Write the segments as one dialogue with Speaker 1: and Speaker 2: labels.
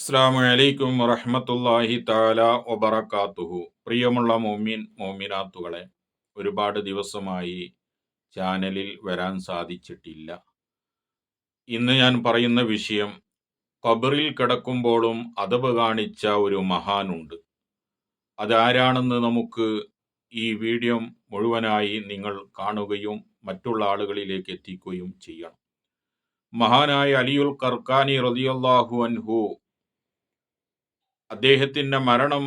Speaker 1: അസ്സാം വലൈക്കും വറഹമത്തല്ലാഹി താല വബറക്കാത്തുഹു പ്രിയമുള്ള മോമിൻ മോമിനാത്തുകളെ ഒരുപാട് ദിവസമായി ചാനലിൽ വരാൻ സാധിച്ചിട്ടില്ല. ഇന്ന് ഞാൻ പറയുന്ന വിഷയം ഖബറിൽ കിടക്കുമ്പോഴും അതവ് കാണിച്ച ഒരു മഹാനുണ്ട്. അതാരാണെന്ന് നമുക്ക് ഈ വീഡിയോ മുഴുവനായി നിങ്ങൾ കാണുകയും മറ്റുള്ള ആളുകളിലേക്ക് എത്തിക്കുകയും ചെയ്യണം. മഹാനായ അലിയുൽ കർക്കാനി റതിയല്ലാഹു അൻഹു അദ്ദേഹത്തിന്റെ മരണം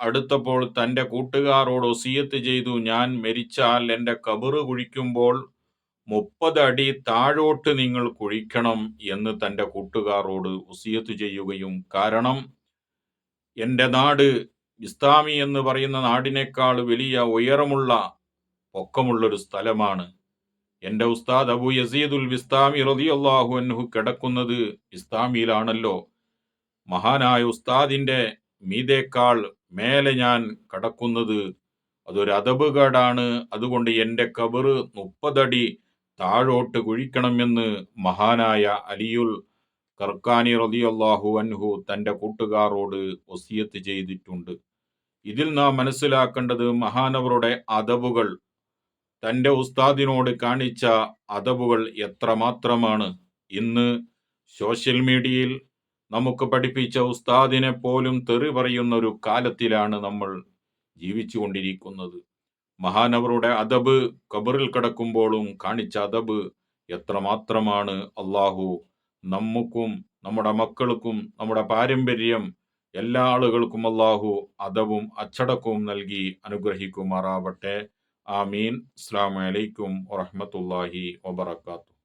Speaker 1: അടുത്തപ്പോൾ തന്റെ കൂട്ടുകാരോട് ഒസിയത്ത് ചെയ്തു ഞാൻ മരിച്ചാൽ എന്റെ കബറ് കുഴിക്കുമ്പോൾ മുപ്പത് അടി താഴോട്ട് നിങ്ങൾ കുഴിക്കണം എന്ന് തന്റെ കൂട്ടുകാരോട് ഒസിയത്ത് ചെയ്യുകയും കാരണം എന്റെ നാട് ഇസ്താമി എന്ന് പറയുന്ന നാടിനേക്കാൾ വലിയ ഉയരമുള്ള പൊക്കമുള്ളൊരു സ്ഥലമാണ്. എന്റെ ഉസ്താദ് അബു യസീദുൽ വിസ്താമി റതിയല്ലാഹു അൻഹു കിടക്കുന്നത് ഇസ്താമിയിലാണല്ലോ. മഹാനായ ഉസ്താദിന്റെ മീതേക്കാൾ മേലെ ഞാൻ കടക്കുന്നത് അതൊരു അതബുകേടാണ് അതുകൊണ്ട് എന്റെ കബറ് മുപ്പതടി താഴോട്ട് കുഴിക്കണമെന്ന് മഹാനായ അലിയുൽ കർക്കാനി റതിയല്ലാഹു അൻഹു തന്റെ കൂട്ടുകാരോട് ഒസിയത്ത് ചെയ്തിട്ടുണ്ട്. ഇതിൽ നാം മനസ്സിലാക്കേണ്ടത് മഹാനവരുടെ അതബുകൾ തന്റെ ഉസ്താദിനോട് കാണിച്ച അതബുകൾ എത്രമാത്രമാണ്? ഇന്ന് സോഷ്യൽ മീഡിയയിൽ നമുക്ക് പഠിപ്പിച്ച ഉസ്താദിനെ പോലും തെറി പറയുന്ന ഒരു കാലത്തിലാണ് നമ്മൾ ജീവിച്ചുകൊണ്ടിരിക്കുന്നത്. മഹാനവറുടെ അദബ് കബറിൽ കിടക്കുമ്പോഴും കാണിച്ച അതബ് എത്രമാത്രമാണ് അള്ളാഹു നമുക്കും നമ്മുടെ മക്കൾക്കും നമ്മുടെ പാരമ്പര്യം എല്ലാ ആളുകൾക്കും അള്ളാഹു അതവും അച്ചടക്കവും നൽകി അനുഗ്രഹിക്കുമാറാവട്ടെ. ആമീൻ. അസ്സാം വലൈക്കും വറഹമത്തല്ലാഹി വബർക്കാത്തു